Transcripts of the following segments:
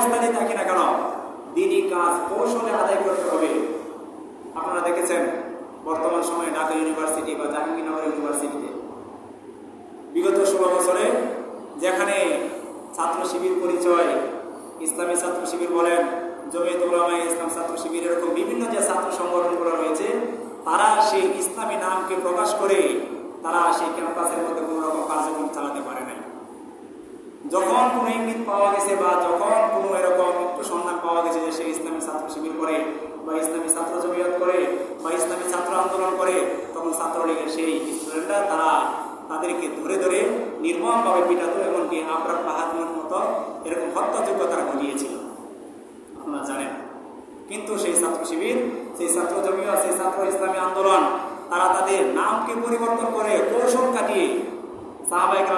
অবস্থাতেই থাকি না কেন? দিনই কাজ কৌশলে আদায় করতে হবে। আপনারা দেখেছেন, বর্তমান সময়ে ঢাকা ইউনিভার্সিটি বা জাহাঙ্গীরনগর ইউনিভার্সিটিতে বিগত ষোলো বছরে যেখানে ছাত্র শিবির পরিচয়, ইসলামী ছাত্র শিবির বলেন জমিয়ত উলামা ইসলাম ছাত্র শিবির, এরকম বিভিন্ন যে ছাত্র সংগঠনগুলো রয়েছে, তারা সেই ইসলামী নামকে প্রকাশ করে তারা সেই ক্যাম্পাসের মধ্যে কোনো রকম কার্যক্রম চালাতে পারে নাই। যখন কোনো ইঙ্গিত পাওয়া গেছে বা যখন কোনো এরকম একটু সন্ধান পাওয়া গেছে যে সে ইসলামী ছাত্র শিবির করে বা ইসলামী ছাত্র জমিয়ত করে বা ইসলামী ছাত্র আন্দোলন করে, তখন ছাত্রলীগের সেই স্টুডেন্টরা তারা তাদেরকে ধরে ধরে নির্মমভাবে পিটাতো এমনকি আমরা পাহাড়ের মতো এরকম হত্যাযোগ্য তারা ঘটিয়েছিল আপনারা জানেন। কিন্তু সেই ছাত্র শিবির, সেই ছাত্র জমিয়ত, সেই ছাত্র ইসলামী আন্দোলন, তারা তাদের নামকে পরিবর্তন করে কৌশল কাটিয়ে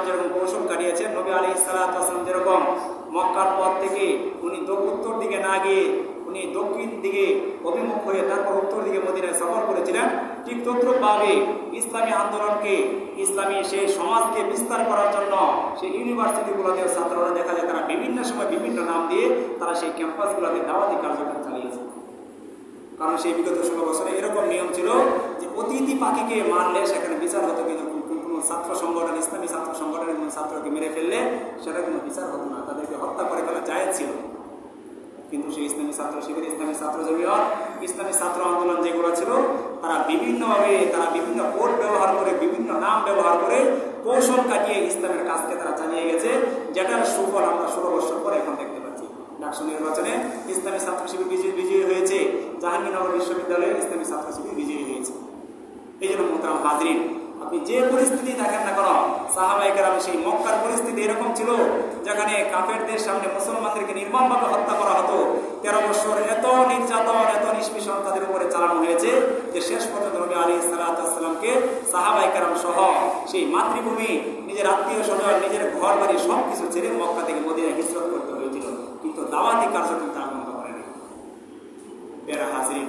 যেরকম কৌশল কাটিয়েছেন, নবী আলী ইসালাম যেরকম মক্কার থেকে উনি উত্তর দিকে না গিয়ে উনি দক্ষিণ দিকে অভিমুখ হয়ে তারপর উত্তর দিকে মদিনায় সফর করেছিলেন, ঠিক ইসলামী আন্দোলনকে, ইসলামী সমাজকে বিস্তার করার জন্য ইউনিভার্সিটিগুলোতে ছাত্ররা দেখা যায়, তারা বিভিন্ন সময় বিভিন্ন নাম দিয়ে তারা সেই ক্যাম্পাসগুলোতে দাওয়াতি কার্যক্রম চালিয়েছে। কারণ সেই বিগত ষোলো বছরে এরকম নিয়ম ছিল যে অতিথি পাখিকে মারলে সেখানে বিচার হতো কিন্তু কোন- কোন- কোনো ছাত্র সংগঠন, ইসলামী ছাত্র সংগঠনের কোনো ছাত্রকে মেরে ফেললে সেটা কোনো বিচার হতো না, তাদেরকে হত্যা করে ফেলা যায় ছিল। কিন্তু সেই ইসলামী ছাত্র শিবির, ইসলামী ছাত্র জমিয়ত, ইসলামী ছাত্র আন্দোলন যেগুলো ছিল, তারা বিভিন্নভাবে, তারা বিভিন্ন কোড ব্যবহার করে, বিভিন্ন নাম ব্যবহার করে কৌশল কাটিয়ে ইসলামের কাজকে তারা চালিয়ে গেছে, যেটার সুফল আমরা ষোলো বছর পরে এখন দেখতে পাচ্ছি। ডাকসু নির্বাচনে ইসলামী ছাত্র শিবির বিজয়ী বিজয়ী হয়েছে। জাহাঙ্গীরনগর বিশ্ববিদ্যালয়ে ইসলামী ছাত্র শিবির বিজয়ী হয়েছে। এই জন্য মোহতারাম হাজরিন আপনি যে পরিস্থিতি থাকেন না কেন সাহাবাহিকের আমি সেই মক্কার পরিস্থিতি এরকম ছিল যেখানে কাফেরদের সামনে মুসলমানদেরকে নির্মমভাবে হত্যা করা হতো। তেরো বছর এত নির্যাতন, এত নিষ্পিষণ তাদের উপরে চালানো হয়েছে যে শেষ পর্যন্ত নবী আলী সালাতামকে সাহাবাহিকেরাম সহ সেই মাতৃভূমি, নিজের আত্মীয় স্বজন, নিজের ঘর বাড়ি সব কিছু ছেড়ে মক্কা থেকে মদিনায় হিজরত করতে হয়েছিল। কিন্তু দাওয়াতি কার্যক্রম তারা বন্ধ করেনি। বেড়া হাজির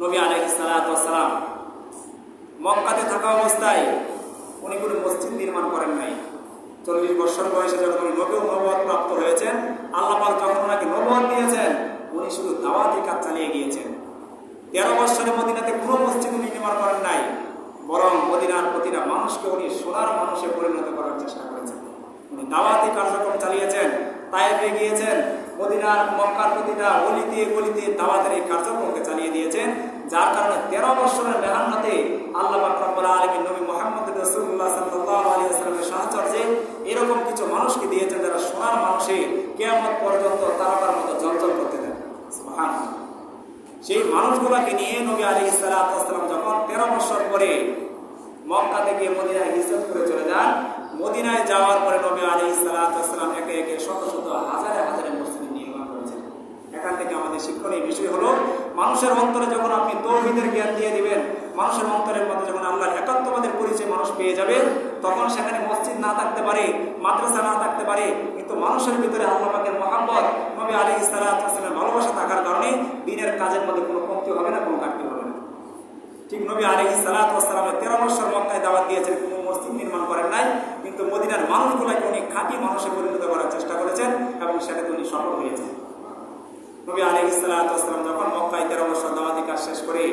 নবী আলহ সালাতাম মক্কাতে থাকা অবস্থায় উনি কোনো মসজিদ নির্মাণ করেন নাই। চল্লিশ বছর বয়সে যখন উনি নবী নবদ প্রাপ্ত হয়েছেন, আল্লাহ পাক যখন ওনাকে নবদ দিয়েছেন, উনি শুধু দাওয়াতি কাজ চালিয়ে গিয়েছেন। তেরো বছরের মদিনাতে কোনো মসজিদ উনি নির্মাণ করেন নাই, বরং মদিনার প্রতিটা মানুষকে উনি সোনার মানুষে পরিণত করার চেষ্টা করেছেন। উনি দাওয়াতি কার্যক্রম চালিয়েছেন তাইফে গিয়েছেন মদিনার, মক্কার প্রতিটা গলিতে গলিতে দাওয়াতের এই কার্যক্রমকে চালিয়ে দিয়েছেন, যার কারণে তেরো বছরের মেহান্নতে আল্লাহ রব্বুল আলমী নবী মোহাম্মদ রসুল্লাহ সাল্লাহ আলী আসলামের সাহচর্যে এরকম কিছু মানুষকে দিয়েছেন যারা সোনার মানুষে কেয়ামত পর্যন্ত তারাকার মতো জলজল করতে দেন। সেই মানুষগুলোকে নিয়ে নবী আলী ইসালাতাম যখন তেরো বছর পরে মক্কা থেকে মদিনায় হিজরত করে চলে যান, মদিনায় যাওয়ার পরে নবী আলী ইসালাতাম একে একে শত শত হাজারে হাজারে মসজিদ নির্মাণ করেছেন এখান থেকে আমাদের শিক্ষণীয় বিষয় হলো, মানুষের অন্তরে যখন আপনি তৌহিদের জ্ঞান দিয়ে দিবেন, মানুষের অন্তরের মধ্যে যখন আল্লাহর একাত্মবাদের পরিচয় মানুষ পেয়ে যাবে, তখন সেখানে মসজিদ না থাকতে পারে, মাদ্রাসা না থাকতে পারে, কিন্তু মানুষের ভিতরে আল্লাহ পাকের মহাব্বত, নবী আলী ইসালাতামের ভালোবাসা থাকার কারণে দিনের কাজের মধ্যে কোনো কমতি হবে না, কোনো ঘাটতি হবে না। ঠিক নবী আলী সালাতামের তেরো বছর মক্কায় দাওয়াত দিয়েছেন, কোনো মসজিদ নির্মাণ করেন নাই, কিন্তু মদিনার মানুষগুলোকে উনি খাঁটি মানুষে পরিণত করার চেষ্টা করেছেন এবং সেটাতে উনি সফল হয়েছেন। নবী আলী ইসালাতাম যখন মক্কায় তেরো বছর শেষ করে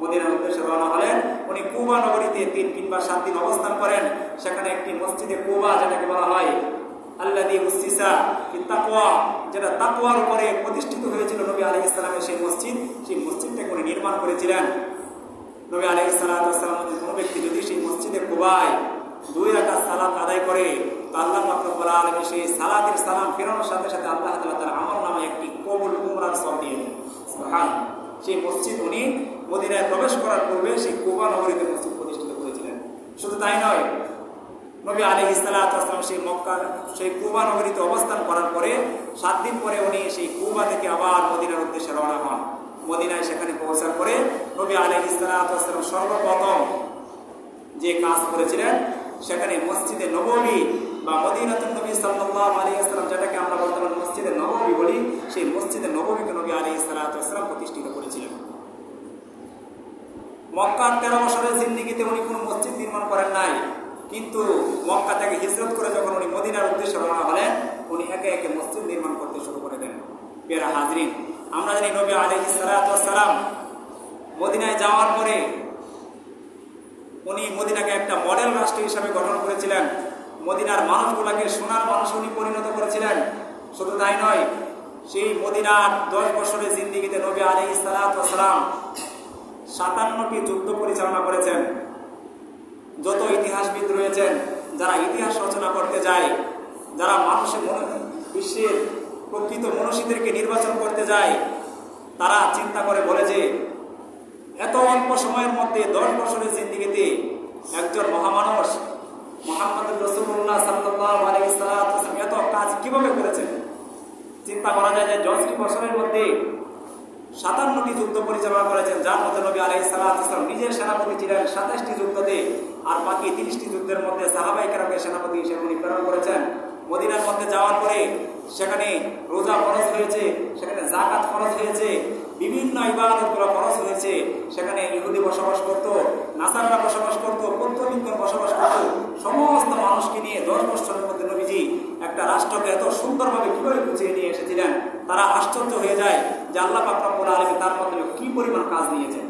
মদিনার উদ্দেশ্যে রওনা হলেন, উনি কুবা নগরীতে তিন কিংবা সাত দিন অবস্থান করেন। সেখানে একটি মসজিদে কুবা যেটাকে বলা হয় আল্লাদি উসিসা যেটা তাকোয়ার উপরে প্রতিষ্ঠিত হয়েছিল নবী আলী ইসলামের সেই মসজিদ। সেই মসজিদটাকে উনি নির্মাণ করেছিলেন। নবী আলী ইসলাম কোনো ব্যক্তি যদি সেই মসজিদে কুবায় দুই রাখা সালাত আদায় করে আল্লাহ মাকরবুল আলমী সালাম ফেরানোর সাথে সাথে আল্লাহ তালা তার একটি কবুল মসজিদ উনি মদিনায় প্রবেশ করার পূর্বে সেই কুবা নগরীতে মসজিদ প্রতিষ্ঠিত করেছিলেন। শুধু তাই নয়, নবী আলী ইসলাম সেই মক্কা, সেই কুবা নগরীতে অবস্থান করার পরে সাত দিন পরে উনি সেই কুবা থেকে আবার মদিনার উদ্দেশ্যে রওনা হন। মদিনায় সেখানে পৌঁছার পরে নবী আলী ইসলাম সর্বপ্রথম যে কাজ করেছিলেন, সেখানে মসজিদে নবমী বা মদিনাতুল নবী সাল্লাল্লাহু আলাইহি আসসালাম যেটাকে আমরা বর্তমান মসজিদে নবমী বলি, সেই মসজিদে নবমীকে নবী আলাইহিস সালাতু ওয়াসসালাম প্রতিষ্ঠিত করেছিলেন। মক্কার তেরো বছরের জিন্দিগিতে উনি কোনো মসজিদ নির্মাণ করেন নাই, কিন্তু মক্কা থেকে হিজরত করে যখন উনি মদিনার উদ্দেশ্যে রওনা হলেন, উনি একে একে মসজিদ নির্মাণ করতে শুরু করে দেন। পেরা হাজরিন, আমরা জানি নবী আলহ সালাম মদিনায় যাওয়ার পরে উনি মদিনাকে একটা মডেল রাষ্ট্র হিসাবে গঠন করেছিলেন। মদিনার মানুষগুলাকে সোনার মানুষ উনি পরিণত করেছিলেন। শুধু তাই নয়, সেই মদিনার দশ বছরের জিন্দিগিতে নবী আলী সালাম সাতান্নটি যুদ্ধ পরিচালনা করেছেন। যত ইতিহাসবিদ রয়েছেন, যারা ইতিহাস রচনা করতে যায়, যারা মানুষের মনে, বিশ্বের প্রকৃত মনীষীদেরকে নির্বাচন করতে যায়, তারা চিন্তা করে বলে যে, এত অল্প সময়ের মধ্যে দশ বছরের জিন্দিগিতে একজন রসুল্লাহ সাল্লাহ আলাইসালাম সাতান্নটি যুদ্ধ পরিচালনা করেছেন, যার মধ্যে নবী আলাই সাল্লাম নিজের সেনাপতি ছিলেন। সাতাশটি যুদ্ধতে আর বাকি তিরিশটি যুদ্ধের মধ্যে সাহাবাই কেরামকে সেনাপতি হিসেবে উনি প্রেরণ করেছেন। মদিনার মধ্যে যাওয়ার পরে সেখানে রোজা খরচ হয়েছে, সেখানে জাকাত খরচ হয়েছে, বিভিন্ন ইবাদতগুলো খরচ হয়েছে। সেখানে ইহুদি বসবাস করত, নাসাররা বসবাস করত পদ্মলিঙ্গন বসবাস করত, সমস্ত মানুষকে নিয়ে দশ বছরের মধ্যে নবীজি রাষ্ট্রকে এত সুন্দরভাবে কীভাবে বুঝিয়ে নিয়ে এসেছিলেন, তারা আশ্চর্য হয়ে যায় যে আল্লাহ পাকরাবুল আলমী তার মাধ্যমে কি পরিমাণ কাজ নিয়েছেন